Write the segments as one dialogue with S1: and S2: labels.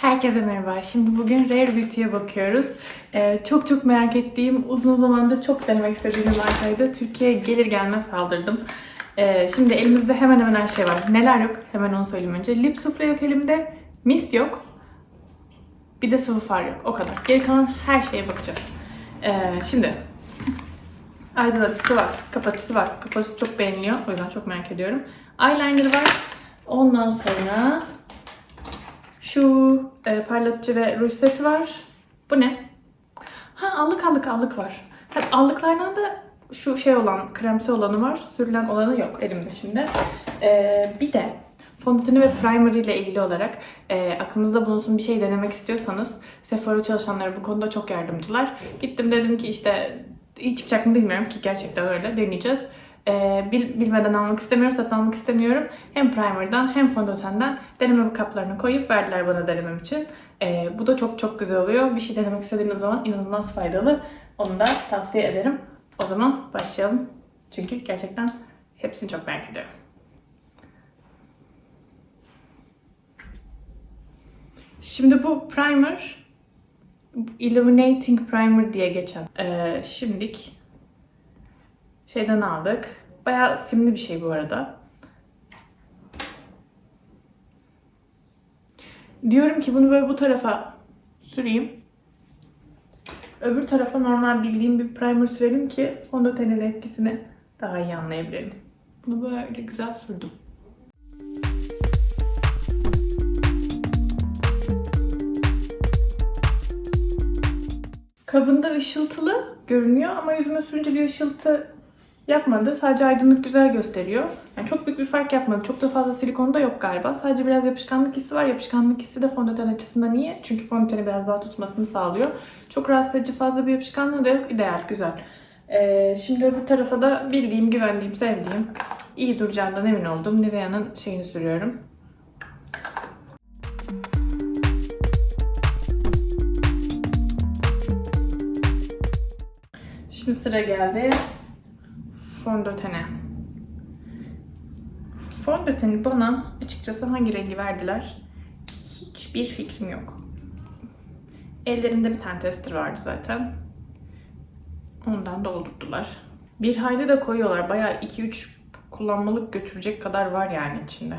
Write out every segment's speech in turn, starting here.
S1: Herkese merhaba. Şimdi bugün Rare Beauty'ye bakıyoruz. Ee, çok çok merak ettiğim, uzun zamandır çok denemek istediğim markaydı. Türkiye'ye gelir gelmez saldırdım. Ee, şimdi elimizde hemen hemen her şey var. Neler yok? Hemen onu söyleyeyim önce. Lip Souffle yok elimde. Mist yok. Bir de sıvı far yok. O kadar. Geri kalan her şeye bakacağız. Ee, şimdi aydınlatıcısı var, kapatıcısı var. Kapatıcısı çok beğeniliyor. O yüzden çok merak ediyorum. Eyeliner var. Ondan sonra şu e, parlatıcı ve ruj seti var. Bu ne? Ha allık allık allık var. Ha, allıklardan da şu şey olan, kremsi olanı var. Sürülen olanı yok elimde şimdi. Ee, bir de fondöteni ve primer ile ilgili olarak e, aklınızda bulunsun bir şey denemek istiyorsanız Sephora çalışanları bu konuda çok yardımcılar. Gittim dedim ki işte iyi çıkacak mı bilmiyorum ki gerçekten öyle deneyeceğiz. Ee, bil- bilmeden almak istemiyorum, satın almak istemiyorum. Hem primer'dan hem fondötenden deneme kaplarını koyup verdiler bana denemem için. Ee, bu da çok çok güzel oluyor. Bir şey denemek istediğiniz zaman inanılmaz faydalı. Onu da tavsiye ederim. O zaman başlayalım. Çünkü gerçekten hepsini çok merak ediyorum. Şimdi bu primer Illuminating Primer diye geçen. Ee, şimdilik şeyden aldık. Bayağı simli bir şey bu arada. Diyorum ki bunu böyle bu tarafa süreyim. Öbür tarafa normal bildiğim bir primer sürelim ki fondötenin etkisini daha iyi anlayabilelim. Bunu böyle güzel sürdüm. Kabında ışıltılı görünüyor ama yüzüme sürünce bir ışıltı yapmadı. Sadece aydınlık güzel gösteriyor. Yani çok büyük bir fark yapmadı. Çok da fazla silikon da yok galiba. Sadece biraz yapışkanlık hissi var. Yapışkanlık hissi de fondöten açısından iyi. Çünkü fondöteni biraz daha tutmasını sağlıyor. Çok rahatsız edici fazla bir yapışkanlığı da yok. İdeal, güzel. Ee, şimdi öbür tarafa da bildiğim, güvendiğim, sevdiğim, iyi duracağından emin olduğum Nivea'nın şeyini sürüyorum. Şimdi sıra geldi fondötene. Fondöteni bana açıkçası hangi rengi verdiler hiçbir fikrim yok. Ellerinde bir tane tester vardı zaten. Ondan doldurdular. Bir hayli de koyuyorlar. Bayağı 2-3 kullanmalık götürecek kadar var yani içinde.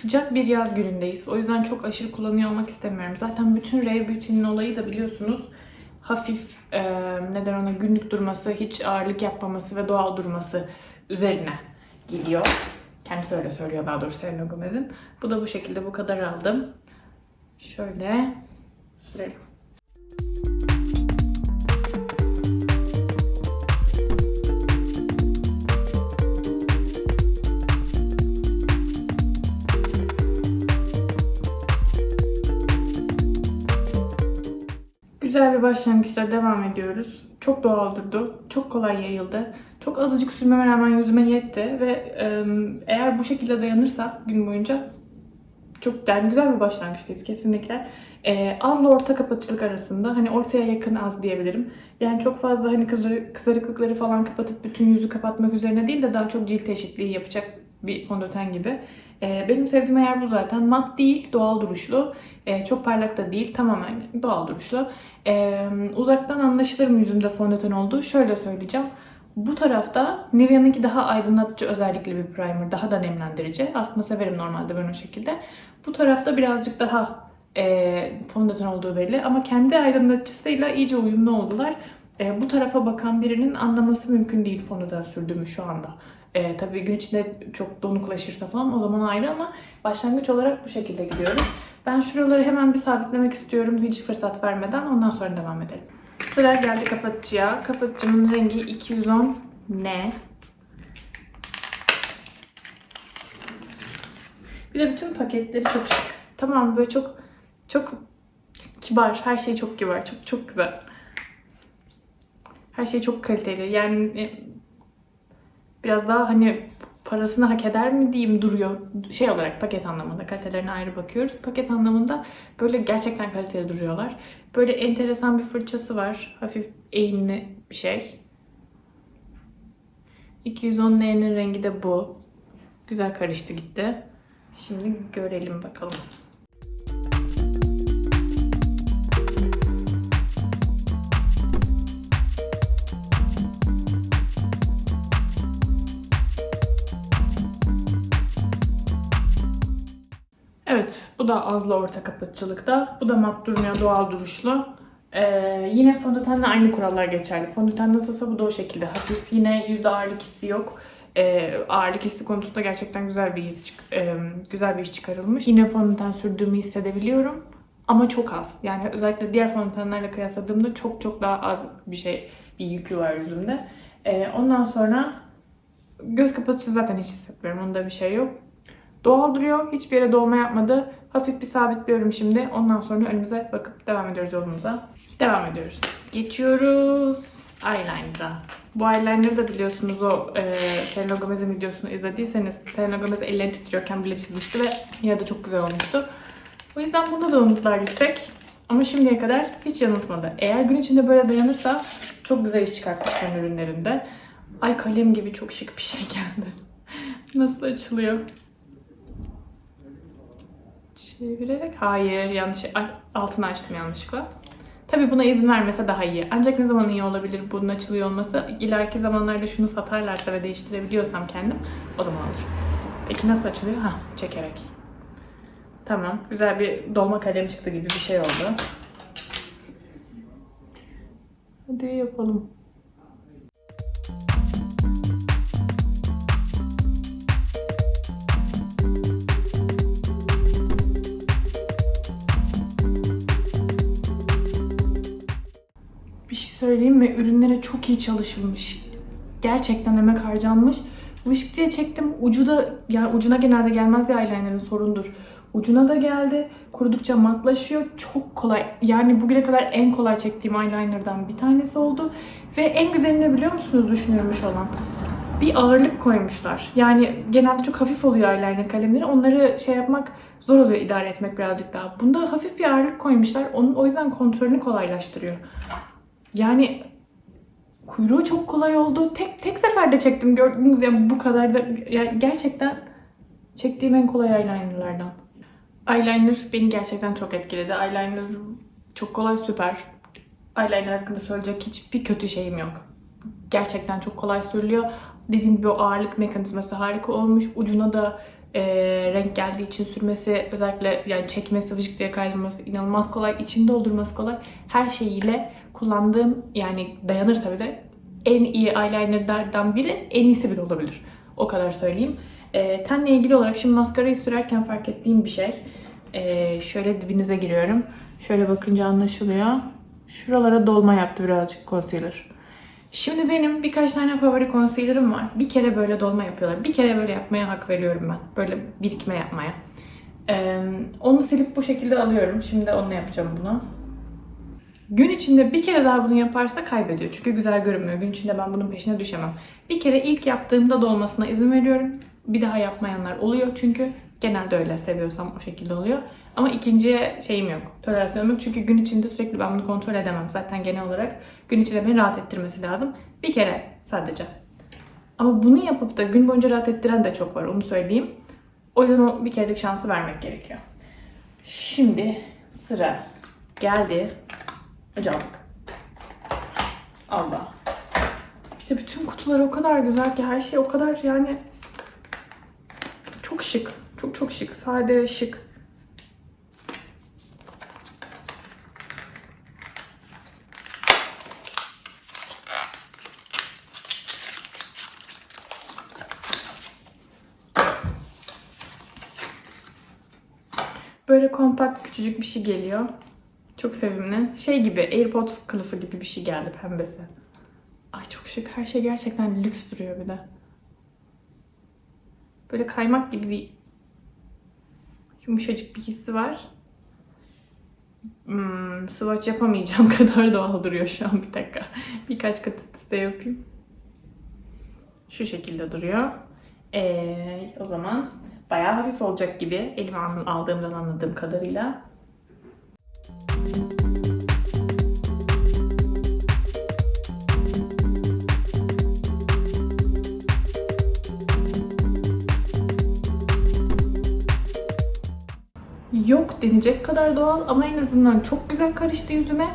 S1: Sıcak bir yaz günündeyiz. O yüzden çok aşırı kullanıyor olmak istemiyorum. Zaten bütün Rare Beauty'nin olayı da biliyorsunuz hafif e, neden ona günlük durması, hiç ağırlık yapmaması ve doğal durması üzerine gidiyor. Kendisi öyle söylüyor daha doğrusu Selena Gomez'in. Bu da bu şekilde bu kadar aldım. Şöyle sürelim. Güzel bir başlangıçla devam ediyoruz. Çok doğal durdu. Çok kolay yayıldı. Çok azıcık sürmeme rağmen yüzüme yetti ve eğer bu şekilde dayanırsa gün boyunca çok yani güzel bir başlangıçtayız kesinlikle. E, azla orta kapatıcılık arasında hani ortaya yakın az diyebilirim. Yani çok fazla hani kızarı- kızarıklıkları falan kapatıp bütün yüzü kapatmak üzerine değil de daha çok cilt eşitliği yapacak bir fondöten gibi. E, benim sevdiğim eğer bu zaten. Mat değil, doğal duruşlu. E, çok parlak da değil, tamamen doğal duruşlu. E, uzaktan anlaşılır mı yüzümde fondöten olduğu? Şöyle söyleyeceğim. Bu tarafta Nivea'nınki daha aydınlatıcı özellikli bir primer, daha da nemlendirici. Aslında severim normalde ben o şekilde. Bu tarafta birazcık daha e, fondöten olduğu belli ama kendi aydınlatıcısıyla iyice uyumlu oldular. E, bu tarafa bakan birinin anlaması mümkün değil fondöten sürdüğümü şu anda. E, tabii gün içinde çok donuklaşırsa falan o zaman ayrı ama başlangıç olarak bu şekilde gidiyorum. Ben şuraları hemen bir sabitlemek istiyorum hiç fırsat vermeden ondan sonra devam edelim. Sıra geldi kapatıcıya. Kapatıcımın rengi 210 N. Bir de bütün paketleri çok şık. Tamam böyle çok çok kibar. Her şey çok kibar. Çok çok güzel. Her şey çok kaliteli. Yani e, biraz daha hani parasını hak eder mi diyeyim duruyor. Şey olarak paket anlamında kalitelerine ayrı bakıyoruz. Paket anlamında böyle gerçekten kaliteli duruyorlar. Böyle enteresan bir fırçası var. Hafif eğimli bir şey. 210 N'nin rengi de bu. Güzel karıştı gitti. Şimdi görelim bakalım. Da azla orta kapatıcılıkta. Bu da mat durmuyor, doğal duruşlu. Ee, yine fondötenle aynı kurallar geçerli. Fondöten nasılsa bu da o şekilde. Hafif yine yüzde ağırlık hissi yok. Ee, ağırlık hissi konusunda gerçekten güzel bir his, e, güzel bir iş çıkarılmış. Yine fondöten sürdüğümü hissedebiliyorum. Ama çok az. Yani özellikle diğer fondötenlerle kıyasladığımda çok çok daha az bir şey, bir yükü var yüzümde. Ee, ondan sonra göz kapatıcı zaten hiç hissetmiyorum. Onda bir şey yok. Doğal duruyor. Hiçbir yere dolma yapmadı. Hafif bir sabitliyorum şimdi. Ondan sonra önümüze bakıp devam ediyoruz yolumuza. Devam ediyoruz. Geçiyoruz eyeliner'a. Bu eyeliner'ı da biliyorsunuz o e, Selena Gomez'in videosunu izlediyseniz Selena Gomez elleri titriyorken bile çizmişti ve yine de çok güzel olmuştu. O yüzden bunda da umutlar yüksek. Ama şimdiye kadar hiç yanıltmadı. Eğer gün içinde böyle dayanırsa çok güzel iş çıkartmışlar ürünlerinde. Ay kalem gibi çok şık bir şey geldi. Nasıl açılıyor? Çevirerek? Hayır, yanlış. Altını açtım yanlışlıkla. Tabii buna izin vermese daha iyi. Ancak ne zaman iyi olabilir bunun açılıyor olması? İleriki zamanlarda şunu satarlarsa ve değiştirebiliyorsam kendim o zaman olur. Peki nasıl açılıyor? Ha, çekerek. Tamam. Güzel bir dolma kalem çıktı gibi bir şey oldu. Hadi yapalım. Bir şey söyleyeyim mi? Ürünlere çok iyi çalışılmış. Gerçekten emek harcanmış. Vışk diye çektim. Ucu da, yani ucuna genelde gelmez ya eyelinerın sorundur. Ucuna da geldi. Kurudukça matlaşıyor. Çok kolay. Yani bugüne kadar en kolay çektiğim eyelinerdan bir tanesi oldu. Ve en güzelini biliyor musunuz düşünülmüş olan? Bir ağırlık koymuşlar. Yani genelde çok hafif oluyor eyeliner kalemleri. Onları şey yapmak zor oluyor idare etmek birazcık daha. Bunda hafif bir ağırlık koymuşlar. Onun o yüzden kontrolünü kolaylaştırıyor. Yani kuyruğu çok kolay oldu. Tek tek seferde çektim gördünüz ya bu kadar da ya gerçekten çektiğim en kolay eyelinerlardan. Eyeliner beni gerçekten çok etkiledi. Eyeliner çok kolay süper. Eyeliner hakkında söyleyecek hiçbir kötü şeyim yok. Gerçekten çok kolay sürülüyor. Dediğim gibi o ağırlık mekanizması harika olmuş. Ucuna da e, renk geldiği için sürmesi özellikle yani çekmesi, vıcık diye kaydırması inanılmaz kolay. İçini doldurması kolay. Her şeyiyle kullandığım yani dayanırsa bir de en iyi eyelinerlerden biri en iyisi bile olabilir. O kadar söyleyeyim. E, tenle ilgili olarak şimdi maskarayı sürerken fark ettiğim bir şey. E, şöyle dibinize giriyorum. Şöyle bakınca anlaşılıyor. Şuralara dolma yaptı birazcık concealer. Şimdi benim birkaç tane favori concealer'ım var. Bir kere böyle dolma yapıyorlar. Bir kere böyle yapmaya hak veriyorum ben. Böyle birikme yapmaya. Ee, onu silip bu şekilde alıyorum. Şimdi onunla yapacağım bunu. Gün içinde bir kere daha bunu yaparsa kaybediyor. Çünkü güzel görünmüyor. Gün içinde ben bunun peşine düşemem. Bir kere ilk yaptığımda dolmasına izin veriyorum. Bir daha yapmayanlar oluyor çünkü genelde öyle seviyorsam o şekilde oluyor. Ama ikinciye şeyim yok. Tolerasyonum yok çünkü gün içinde sürekli ben bunu kontrol edemem. Zaten genel olarak gün içinde beni rahat ettirmesi lazım. Bir kere sadece. Ama bunu yapıp da gün boyunca rahat ettiren de çok var onu söyleyeyim. O yüzden o bir kerelik şansı vermek gerekiyor. Şimdi sıra geldi. Ocak. Allah. İşte bütün kutular o kadar güzel ki her şey o kadar yani çok şık. Çok çok şık. Sade ve şık. Böyle kompakt küçücük bir şey geliyor. Çok sevimli. Şey gibi AirPods kılıfı gibi bir şey geldi pembesi. Ay çok şık. Her şey gerçekten lüks duruyor bir de. Böyle kaymak gibi bir yumuşacık bir hissi var. Hmm, swatch yapamayacağım kadar doğal duruyor şu an bir dakika. Birkaç kat üst üste yapayım. Şu şekilde duruyor. Ee, o zaman bayağı hafif olacak gibi elime aldığımdan anladığım kadarıyla. Yok denecek kadar doğal ama en azından çok güzel karıştı yüzüme.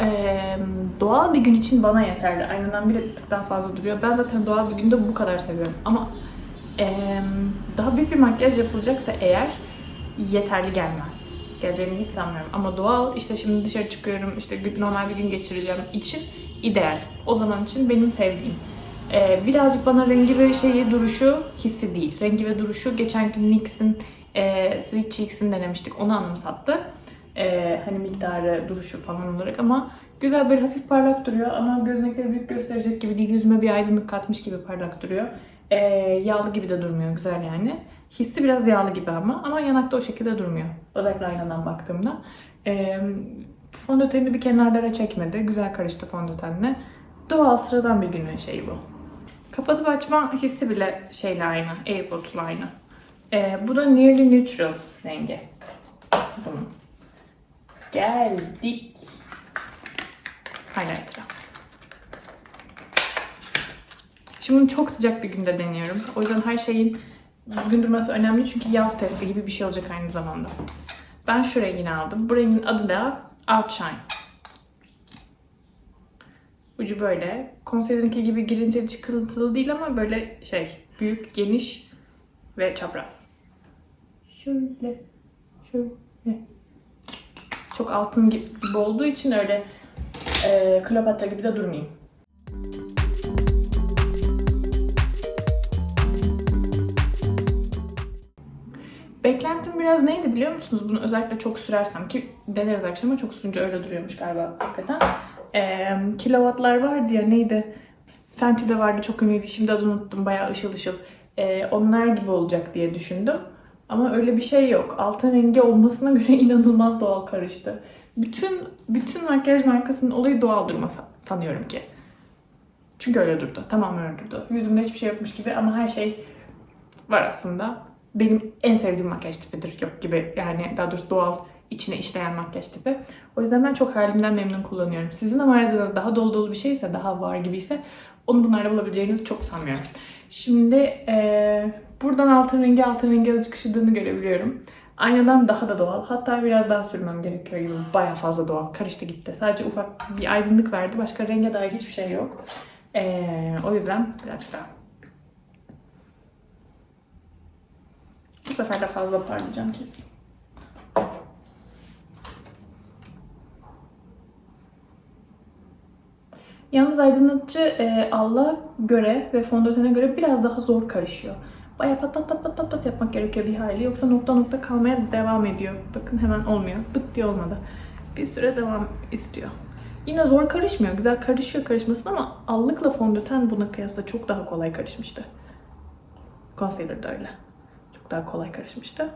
S1: Ee, doğal bir gün için bana yeterli. Aynadan bir tık fazla duruyor. Ben zaten doğal bir günde bu kadar seviyorum. Ama ee, daha büyük bir makyaj yapılacaksa eğer yeterli gelmez. Geleceğini hiç sanmıyorum. Ama doğal işte şimdi dışarı çıkıyorum işte normal bir gün geçireceğim için ideal. O zaman için benim sevdiğim. Ee, birazcık bana rengi ve şeyi duruşu hissi değil. Rengi ve duruşu geçen gün NYX'in e, Sweet Cheeks'ini denemiştik. Onu anımsattı. Ee, hani miktarı, duruşu falan olarak ama güzel böyle hafif parlak duruyor ama gözenekleri büyük gösterecek gibi değil. Yüzüme bir aydınlık katmış gibi parlak duruyor. Ee, yağlı gibi de durmuyor. Güzel yani. Hissi biraz yağlı gibi ama ama yanakta o şekilde durmuyor. Özellikle aynadan baktığımda. Ee, fondöteni bir kenarlara çekmedi. Güzel karıştı fondötenle. Doğal sıradan bir günün şeyi bu. Kapatıp açma hissi bile şeyle aynı. Airpods'la aynı. Ee, bu da Nearly Neutral rengi. Bunun. Geldik. Highlighter'a. Şimdi bunu çok sıcak bir günde deniyorum. O yüzden her şeyin düzgün durması önemli çünkü yaz testi gibi bir şey olacak aynı zamanda. Ben şu rengini aldım. Bu rengin adı da Outshine. Ucu böyle. Concealer'ınki gibi girintili çıkıntılı değil ama böyle şey büyük, geniş ve çapraz. Şöyle, şöyle. Çok altın gibi olduğu için öyle e, Kleopatra gibi de durmayayım. Beklentim biraz neydi biliyor musunuz? Bunu özellikle çok sürersem ki deneriz akşama çok sürünce öyle duruyormuş galiba hakikaten. Ee, kilowattlar vardı ya neydi? Fenty'de vardı çok ünlüydü. Şimdi adını unuttum. Bayağı ışıl ışıl. Ee, onlar gibi olacak diye düşündüm. Ama öyle bir şey yok. Altın rengi olmasına göre inanılmaz doğal karıştı. Bütün bütün makyaj markasının olayı doğal durması sanıyorum ki. Çünkü öyle durdu. Tamamen öyle durdu. Yüzümde hiçbir şey yokmuş gibi ama her şey var aslında. Benim en sevdiğim makyaj tipidir. Yok gibi yani daha doğrusu doğal içine işleyen makyaj tipi. O yüzden ben çok halimden memnun kullanıyorum. Sizin ama aradığınız daha dolu dolu bir şeyse, daha var gibiyse onu bunlarda bulabileceğinizi çok sanmıyorum. Şimdi eee, buradan altın rengi altın rengi azıcık ışıdığını görebiliyorum. Aynadan daha da doğal. Hatta biraz daha sürmem gerekiyor gibi. Baya fazla doğal. Karıştı gitti. Sadece ufak bir aydınlık verdi. Başka renge dair hiçbir şey yok. Eee, o yüzden birazcık daha. Bu sefer de fazla parlayacağım kesin. Yalnız aydınlatıcı e, alla göre ve fondötene göre biraz daha zor karışıyor. Bayağı pat pat pat pat pat pat yapmak gerekiyor bir hayli. Yoksa nokta nokta kalmaya devam ediyor. Bakın hemen olmuyor. Bıt diye olmadı. Bir süre devam istiyor. Yine zor karışmıyor. Güzel karışıyor karışmasın ama allıkla fondöten buna kıyasla çok daha kolay karışmıştı. Concealer da öyle. Çok daha kolay karışmıştı.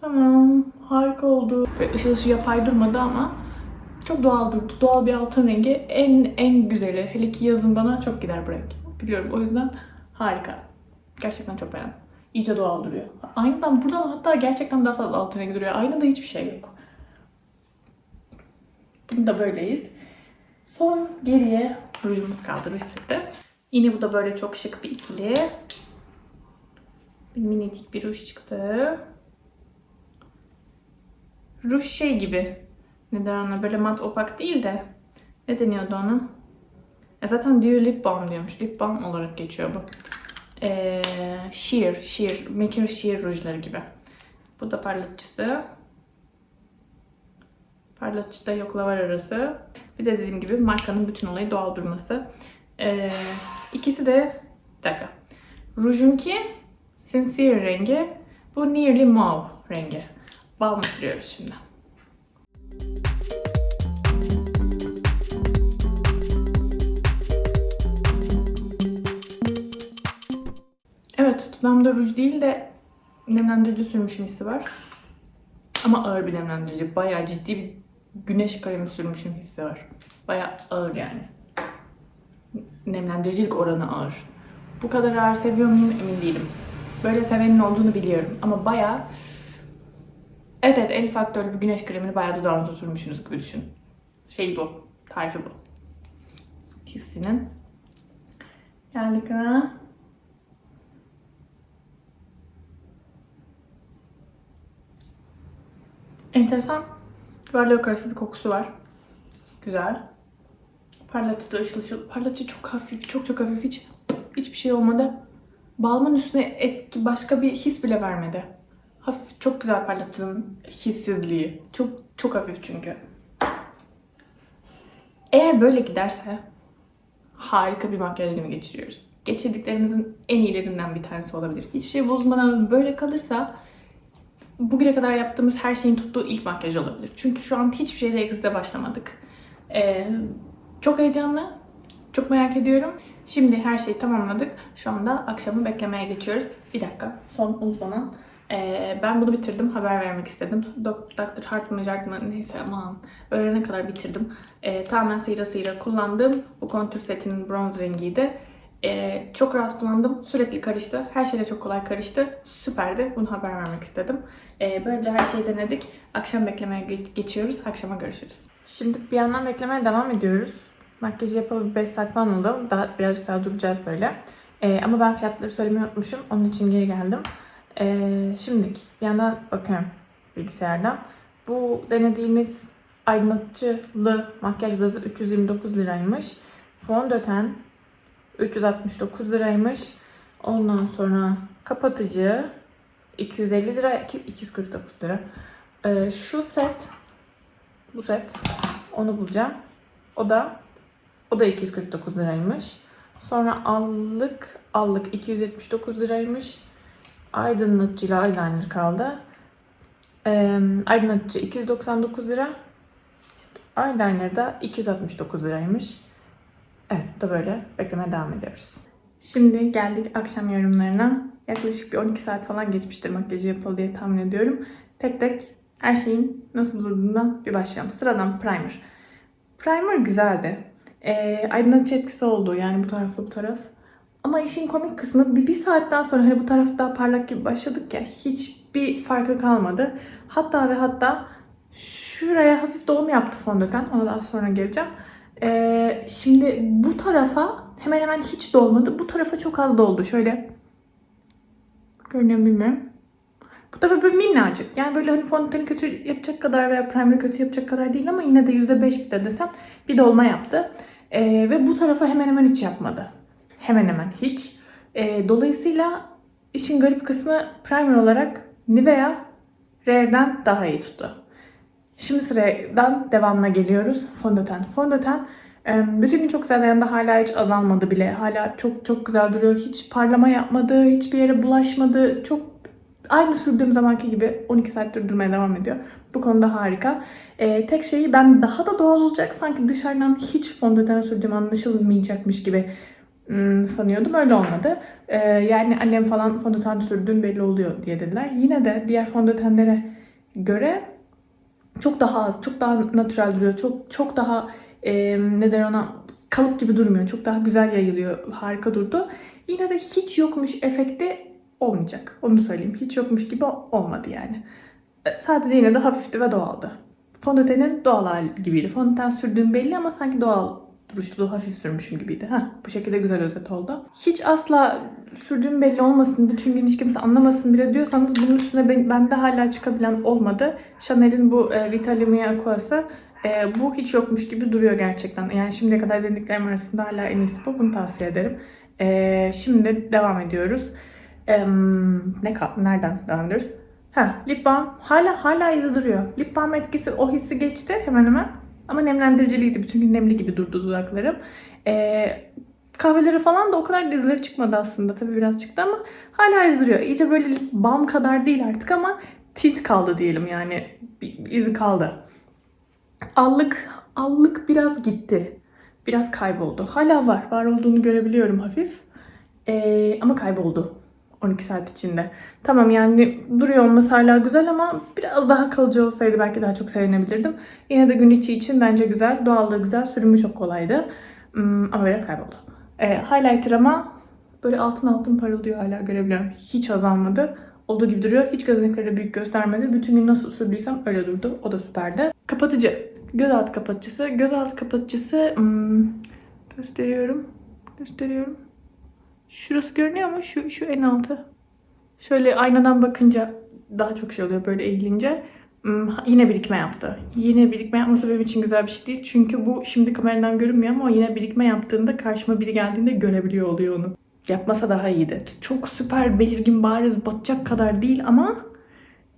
S1: Tamam. Harika oldu. Ve ışıl ışıl yapay durmadı ama çok doğal durdu. Doğal bir altın rengi. En en güzeli. Hele ki yazın bana çok gider bu renk. Biliyorum. O yüzden harika. Gerçekten çok beğendim. İyice doğal duruyor. Aynadan buradan hatta gerçekten daha fazla altın rengi duruyor. Aynada hiçbir şey yok. Bunu da böyleyiz. Son geriye rujumuz kaldı ruj seti. Yine bu da böyle çok şık bir ikili. Minicik bir ruj çıktı. Ruj şey gibi. Neden ona böyle mat opak değil de ne deniyordu ona? E zaten diyor lip balm diyormuş. Lip balm olarak geçiyor bu. Ee, sheer, sheer, maker sheer rujları gibi. Bu da parlatıcısı. Parlatıcı da yokla var arası. Bir de dediğim gibi markanın bütün olayı doğal durması. Ee, ikisi de bir dakika. Rujunki Sincere rengi. Bu Nearly Mauve rengi. Balm sürüyoruz şimdi. Evet, dudağımda ruj değil de nemlendirici sürmüşüm hissi var. Ama ağır bir nemlendirici. Bayağı ciddi bir güneş kremi sürmüşüm hissi var. Bayağı ağır yani. Nemlendiricilik oranı ağır. Bu kadar ağır seviyor muyum emin değilim. Böyle sevenin olduğunu biliyorum ama bayağı Evet evet 50 faktörlü bir güneş kremini bayağı dudağınıza sürmüşsünüz gibi düşün. Şey bu. Tarifi bu. Hissinin. Geldik ha. Enteresan. Duvarla yok arası bir kokusu var. Güzel. Parlatıcı da ışıl ışıl. Parlatıcı çok hafif, çok çok hafif. Hiç, hiçbir şey olmadı. Balmın üstüne etki, başka bir his bile vermedi. Hafif, çok güzel parlatıcının hissizliği. Çok çok hafif çünkü. Eğer böyle giderse harika bir makyaj günü geçiriyoruz. Geçirdiklerimizin en iyilerinden bir tanesi olabilir. Hiçbir şey bozulmadan böyle kalırsa bugüne kadar yaptığımız her şeyin tuttuğu ilk makyaj olabilir. Çünkü şu an hiçbir şeyde ekside başlamadık. Ee, çok heyecanlı. Çok merak ediyorum. Şimdi her şeyi tamamladık. Şu anda akşamı beklemeye geçiyoruz. Bir dakika. Son uzanan. Ee, ben bunu bitirdim. Haber vermek istedim. Dok- Dr. Hartman Jartman neyse aman. Öğlene kadar bitirdim. Ee, tamamen sıyra sıyra kullandım. Bu kontür setinin bronz rengiydi. Ee, çok rahat kullandım. Sürekli karıştı. Her şey de çok kolay karıştı. Süperdi. Bunu haber vermek istedim. Ee, böylece her şeyi denedik. Akşam beklemeye ge- geçiyoruz. Akşama görüşürüz. Şimdi bir yandan beklemeye devam ediyoruz. Makyajı yapalı 5 saat falan oldu. Daha birazcık daha duracağız böyle. Ee, ama ben fiyatları söylemeyi unutmuşum. Onun için geri geldim. Ee, şimdilik bir yandan bakıyorum bilgisayardan. Bu denediğimiz aydınlatıcılı makyaj bazı 329 liraymış. Fondöten 369 liraymış. Ondan sonra kapatıcı 250 lira, iki- 249 lira. Ee, şu set, bu set, onu bulacağım. O da, o da 249 liraymış. Sonra allık, allık 279 liraymış. Aydınlatıcıyla eyeliner kaldı. Ee, aydınlatıcı 299 lira. Eyeliner da 269 liraymış. Evet bu da böyle beklemeye devam ediyoruz. Şimdi geldik akşam yorumlarına. Yaklaşık bir 12 saat falan geçmiştir makyajı yapıldı diye tahmin ediyorum. Tek tek her şeyin nasıl durduğundan bir başlayalım. Sıradan primer. Primer güzeldi. Ee, aydınlatıcı etkisi oldu yani bu tarafla bu taraf. Ama işin komik kısmı bir, bir saatten sonra hani bu taraf daha parlak gibi başladık ya hiçbir farkı kalmadı. Hatta ve hatta şuraya hafif dolum yaptı fondöten. Ona daha sonra geleceğim. Ee, şimdi bu tarafa hemen hemen hiç dolmadı. Bu tarafa çok az doldu. Şöyle görünüyor bilmiyorum. Bu tarafa böyle minnacık. Yani böyle hani fondöteni kötü yapacak kadar veya primer'ı kötü yapacak kadar değil ama yine de %5 bir de desem bir dolma yaptı. Ee, ve bu tarafa hemen hemen hiç yapmadı. Hemen hemen hiç. Ee, dolayısıyla işin garip kısmı primer olarak Nivea Rare'den daha iyi tuttu. Şimdi sıradan devamına geliyoruz. Fondöten. Fondöten bütün gün çok güzel dayandı. Hala hiç azalmadı bile. Hala çok çok güzel duruyor. Hiç parlama yapmadı. Hiçbir yere bulaşmadı. Çok aynı sürdüğüm zamanki gibi 12 saattir durmaya devam ediyor. Bu konuda harika. E, tek şeyi ben daha da doğal olacak. Sanki dışarıdan hiç fondöten sürdüğüm anlaşılmayacakmış gibi hmm, sanıyordum. Öyle olmadı. E, yani annem falan fondöten sürdüğün belli oluyor diye dediler. Yine de diğer fondötenlere göre çok daha az, çok daha natürel duruyor. Çok çok daha e, ne der ona kalıp gibi durmuyor. Çok daha güzel yayılıyor. Harika durdu. Yine de hiç yokmuş efekti olmayacak. Onu söyleyeyim. Hiç yokmuş gibi olmadı yani. E, Sadece yine de hafifti ve doğaldı. Fondötenin doğal gibiydi. Fondöten sürdüğüm belli ama sanki doğal duruşlu, hafif sürmüşüm gibiydi. Heh, bu şekilde güzel özet oldu. Hiç asla sürdüğüm belli olmasın, bütün gün hiç kimse anlamasın bile diyorsanız bunun üstüne ben, bende hala çıkabilen olmadı. Chanel'in bu e, Vitalimia Aqua'sı e, bu hiç yokmuş gibi duruyor gerçekten. Yani şimdiye kadar denediklerim arasında hala en iyisi bu. Bunu tavsiye ederim. E, şimdi devam ediyoruz. E, ne kal- Nereden devam ediyoruz? Ha, lip balm hala hala izi duruyor. Lip balm etkisi o hissi geçti hemen hemen. Ama nemlendiriciliydi. Bütün gün nemli gibi durdu dudaklarım. Ee, kahveleri falan da o kadar dizleri çıkmadı aslında. Tabii biraz çıktı ama hala iz duruyor. İyice böyle balm kadar değil artık ama tint kaldı diyelim yani. Bir izi kaldı. Allık, allık biraz gitti. Biraz kayboldu. Hala var. Var olduğunu görebiliyorum hafif. Ee, ama kayboldu. 12 saat içinde. Tamam yani duruyor olması hala güzel ama biraz daha kalıcı olsaydı belki daha çok sevinebilirdim. Yine de gün içi için bence güzel. Doğallığı güzel. Sürümü çok kolaydı. Hmm, ama biraz kayboldu. Ee, highlighter ama böyle altın altın parıldıyor hala görebiliyorum. Hiç azalmadı. Olduğu gibi duruyor. Hiç gözünü büyük göstermedi. Bütün gün nasıl sürdüysem öyle durdu. O da süperdi. Kapatıcı. Gözaltı kapatıcısı. Gözaltı kapatıcısı hmm, gösteriyorum. Gösteriyorum. Şurası görünüyor mu? Şu, şu en altı. Şöyle aynadan bakınca daha çok şey oluyor böyle eğilince. Hmm, Yine birikme yaptı. Yine birikme yapması benim için güzel bir şey değil. Çünkü bu şimdi kameradan görünmüyor ama o yine birikme yaptığında karşıma biri geldiğinde görebiliyor oluyor onu. Yapmasa daha iyiydi. Çok süper belirgin bariz batacak kadar değil ama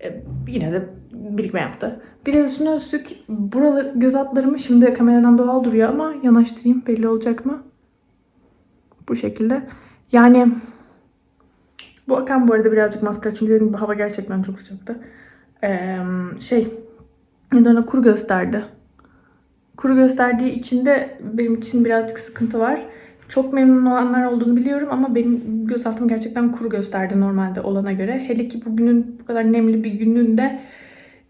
S1: e, yine de birikme yaptı. Bir de üstüne üstlük buraları, göz altlarımı şimdi kameradan doğal duruyor ama yanaştırayım belli olacak mı? Bu şekilde. Yani bu akan bu arada birazcık maskara çünkü gibi hava gerçekten çok sıcaktı. Ee, şey ne de ona kuru gösterdi. Kuru gösterdiği için de benim için birazcık sıkıntı var. Çok memnun olanlar olduğunu biliyorum ama benim göz altım gerçekten kuru gösterdi normalde olana göre. Hele ki bugünün bu kadar nemli bir gününde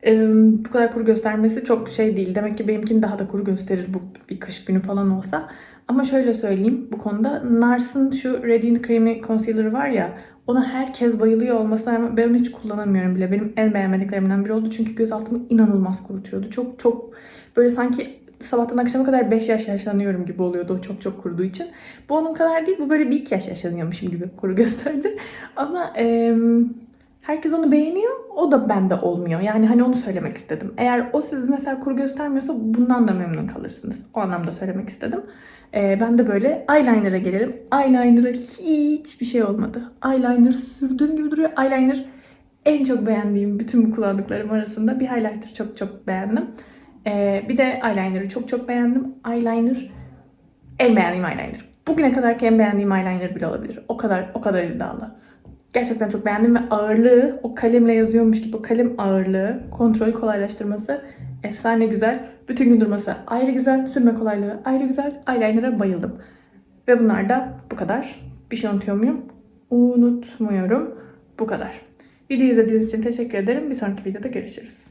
S1: e, bu kadar kuru göstermesi çok şey değil. Demek ki benimkini daha da kuru gösterir bu bir kış günü falan olsa. Ama şöyle söyleyeyim bu konuda. Nars'ın şu Radiant Creamy Concealer var ya ona herkes bayılıyor olmasına rağmen ben onu hiç kullanamıyorum bile. Benim en beğenmediklerimden biri oldu. Çünkü göz altımı inanılmaz kurutuyordu. Çok çok böyle sanki sabahtan akşama kadar 5 yaş yaşlanıyorum gibi oluyordu o çok çok kuruduğu için. Bu onun kadar değil. Bu böyle bir iki yaş yaşlanıyormuşum gibi kuru gösterdi. Ama eee herkes onu beğeniyor. O da bende olmuyor. Yani hani onu söylemek istedim. Eğer o sizi mesela kuru göstermiyorsa bundan da memnun kalırsınız. O anlamda söylemek istedim. Ee, ben de böyle eyeliner'a gelelim. Eyeliner'a hiçbir şey olmadı. Eyeliner sürdüğüm gibi duruyor. Eyeliner en çok beğendiğim bütün bu kullandıklarım arasında bir highlighter çok çok beğendim. Ee, bir de eyeliner'ı çok çok beğendim. Eyeliner en beğendiğim eyeliner. Bugüne kadarki en beğendiğim eyeliner bile olabilir. O kadar o kadar iddialı. Gerçekten çok beğendim ve ağırlığı, o kalemle yazıyormuş gibi o kalem ağırlığı, kontrol kolaylaştırması efsane güzel. Bütün gün durması ayrı güzel, sürme kolaylığı ayrı güzel. Eyeliner'a bayıldım. Ve bunlar da bu kadar. Bir şey unutuyor muyum? Unutmuyorum. Bu kadar. Videoyu izlediğiniz için teşekkür ederim. Bir sonraki videoda görüşürüz.